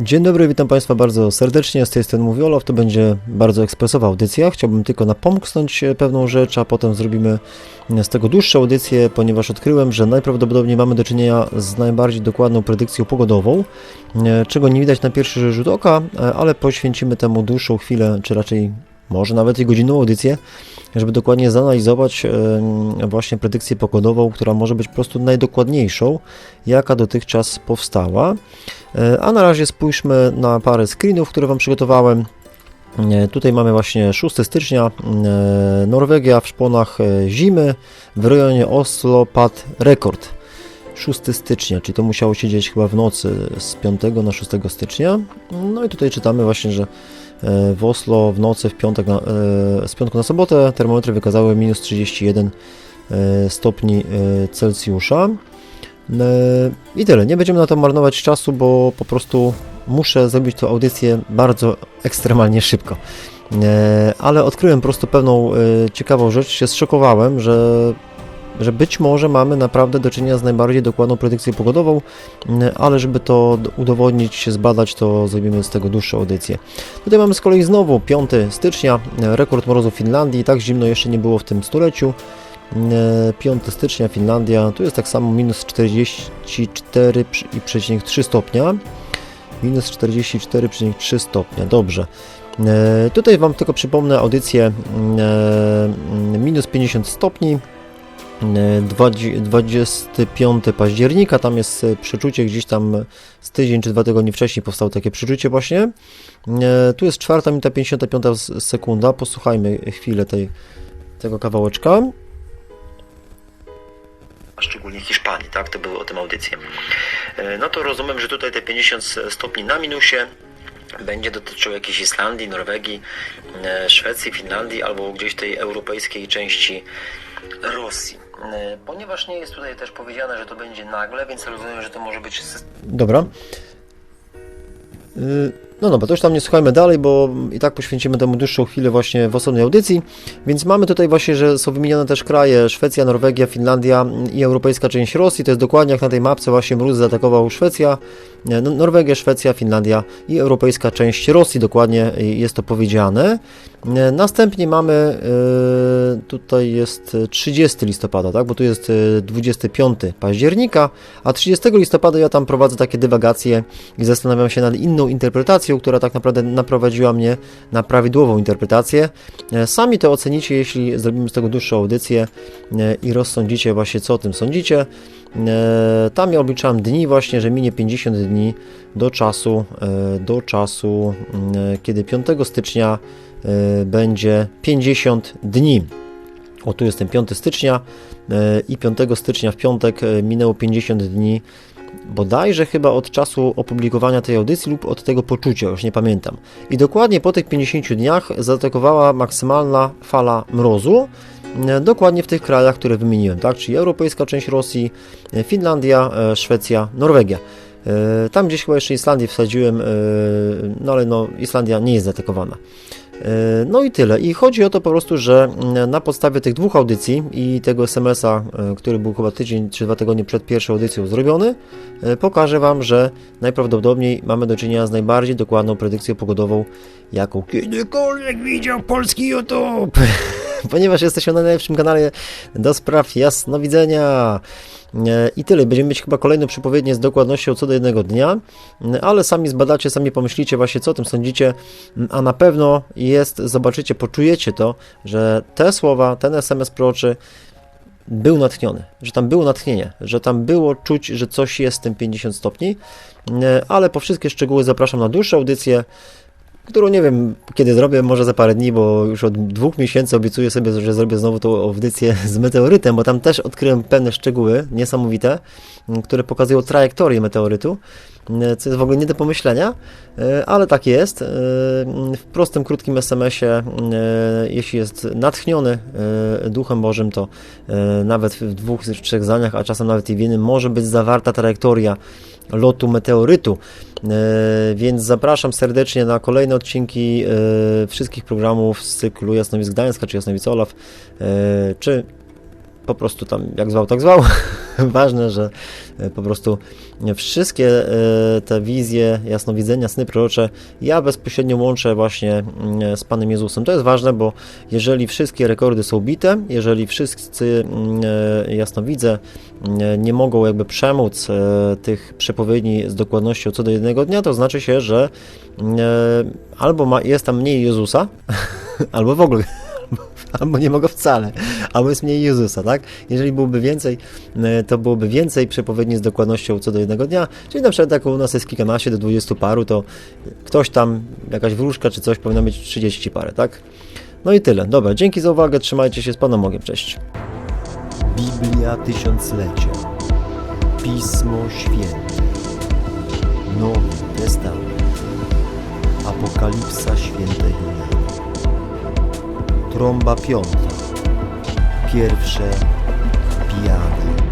Dzień dobry, witam Państwa bardzo serdecznie. Z tej strony mówi Olaf. To będzie bardzo ekspresowa audycja. Chciałbym tylko napomknąć e, pewną rzecz, a potem zrobimy z tego dłuższą audycję, ponieważ odkryłem, że najprawdopodobniej mamy do czynienia z najbardziej dokładną predykcją pogodową, e, czego nie widać na pierwszy rzut oka, e, ale poświęcimy temu dłuższą chwilę, czy raczej może nawet i godzinną audycję, żeby dokładnie zanalizować właśnie predykcję pogodową, która może być po prostu najdokładniejszą, jaka dotychczas powstała. E, A na razie spójrzmy na parę screenów, które Wam przygotowałem. E, Tutaj mamy właśnie 6 stycznia, e, Norwegia w szponach zimy, w rejonie Oslo padł rekord. 6 stycznia, czyli to musiało się dziać chyba w nocy z 5 na 6 stycznia. No i tutaj czytamy właśnie, że w Oslo w nocy w piątek na, e, z piątku na sobotę termometry wykazały minus 31 e, stopni e, Celsjusza. E, I tyle. Nie będziemy na to marnować czasu, bo po prostu muszę zrobić tę audycję bardzo ekstremalnie szybko. E, Ale odkryłem po prostu pewną e, ciekawą rzecz, się zszokowałem, że, że być może mamy naprawdę do czynienia z najbardziej dokładną predykcją pogodową, m, ale żeby to udowodnić, zbadać, to zrobimy z tego dłuższą audycję. Tutaj mamy z kolei znowu 5 stycznia, e, rekord mrozu w Finlandii, tak zimno jeszcze nie było w tym stuleciu. E, 5 stycznia Finlandia, tu jest tak samo minus 44,3 stopnia. Minus 44,3 stopnia, dobrze. E, Tutaj Wam tylko przypomnę audycję mm, e, minus 50 stopni. E, 20 25 października, tam jest e, przeczucie gdzieś tam z tydzień czy dwa tygodnie wcześniej powstało takie przeczucie właśnie. E, Tu jest 4 minuta 55 s- sekunda, posłuchajmy chwilę tej, tego kawałeczka. szczególnie Hiszpanii, tak? To były o tym audycje. E, No to rozumiem, że tutaj te 50 stopni na minusie będzie dotyczyło jakiejś Islandii, Norwegii, e, Szwecji, Finlandii albo gdzieś tej europejskiej części Rosji. E, Ponieważ nie jest tutaj też powiedziane, że to będzie nagle, więc rozumiem, że to może być Dobra. Y, No dobra, to już tam nie słuchajmy dalej, bo i tak poświęcimy temu dłuższą chwilę właśnie w osobnej audycji. Więc mamy tutaj właśnie, że są wymienione też kraje Szwecja, Norwegia, Finlandia i europejska część Rosji. To jest dokładnie jak na tej mapce właśnie mróz zaatakował Szwecja, nie, no- Norwegia, Szwecja, Finlandia i europejska część Rosji. Dokładnie jest to powiedziane. E, Następnie mamy, e, tutaj jest e, 30 listopada, tak? bo tu jest e, 25 października, a 30 listopada ja tam prowadzę takie dywagacje i zastanawiam się nad inną interpretacją, która tak naprawdę naprowadziła mnie na prawidłową interpretację. E, Sami to ocenicie, jeśli zrobimy z tego dłuższą audycję e, i rozsądzicie właśnie, co o tym sądzicie. E, Tam ja obliczałem dni właśnie, że minie 50 dni do czasu, do czasu, mm, kiedy 5 stycznia będzie 50 dni. O, tu jest ten 5 stycznia i 5 stycznia w piątek minęło 50 dni, bodajże chyba od czasu opublikowania tej audycji lub od tego poczucia, już nie pamiętam. I dokładnie po tych 50 dniach zaatakowała maksymalna fala mrozu, e, dokładnie w tych krajach, które wymieniłem, tak? Czyli europejska część Rosji, e, Finlandia, e, Szwecja, Norwegia. Tam gdzieś chyba jeszcze Islandię wsadziłem, no ale no Islandia nie jest zaatakowana. E, No i tyle. I chodzi o to po prostu, że mm, na podstawie tych dwóch audycji i tego SMS-a, e, który był chyba tydzień czy dwa tygodnie przed pierwszą audycją zrobiony, e, pokażę Wam, że najprawdopodobniej mamy do czynienia z najbardziej dokładną predykcją pogodową, jaką kiedykolwiek widział polski YouTube. Ponieważ jesteśmy na najlepszym kanale do spraw jasnowidzenia. E, I tyle. Będziemy mieć chyba kolejne przepowiednie z dokładnością co do jednego dnia, m, ale sami zbadacie, sami pomyślicie właśnie, co o tym sądzicie, m, a na pewno jest, zobaczycie, poczujecie to, że te słowa, ten SMS proroczy był natchniony, że tam było natchnienie, że tam było czuć, że coś jest w tym 50 stopni, e, ale po wszystkie szczegóły zapraszam na dłuższą audycję, którą nie wiem kiedy zrobię, może za parę dni, bo już od dwóch miesięcy obiecuję sobie, że zrobię znowu tą audycję z meteorytem, bo tam też odkryłem pewne szczegóły niesamowite, które pokazują trajektorię meteorytu, co jest w ogóle nie do pomyślenia, e, ale tak jest. E, W prostym, krótkim SMS-ie, e, jeśli jest natchniony Duchem Bożym, to nawet w dwóch, trzech zdaniach, a czasem nawet i w jednym, może być zawarta trajektoria lotu meteorytu. E, Więc zapraszam serdecznie na kolejne odcinki e, wszystkich programów z cyklu Jasnowic Gdańska, czy Jasnowic Olaf, e, czy po prostu tam jak zwał, tak zwał. Ważne, że e, po prostu wszystkie e, te wizje, jasnowidzenia, sny prorocze ja bezpośrednio łączę właśnie mm, z Panem Jezusem. To jest ważne, bo jeżeli wszystkie rekordy są bite, jeżeli wszyscy mm, e, jasnowidze mm, nie mogą jakby przemóc e, tych przepowiedni z dokładnością co do jednego dnia, to znaczy się, że e, albo jest tam mniej Jezusa, albo w ogóle albo nie mogę wcale, albo jest mniej Jezusa, tak? Jeżeli byłoby więcej, e, to byłoby więcej przepowiedni z dokładnością co do jednego dnia, czyli na przykład jak u nas jest kilkanaście do 20 paru, to ktoś tam, jakaś wróżka czy coś powinna mieć 30 parę, tak? No i tyle. Dobra, dzięki za uwagę, trzymajcie się z Panem Bogiem, cześć. Biblia Tysiąclecia. Pismo Święte. Nowy Testament. Apokalipsa Świętego Jana. Trąba piąta. Pierwsze pijane.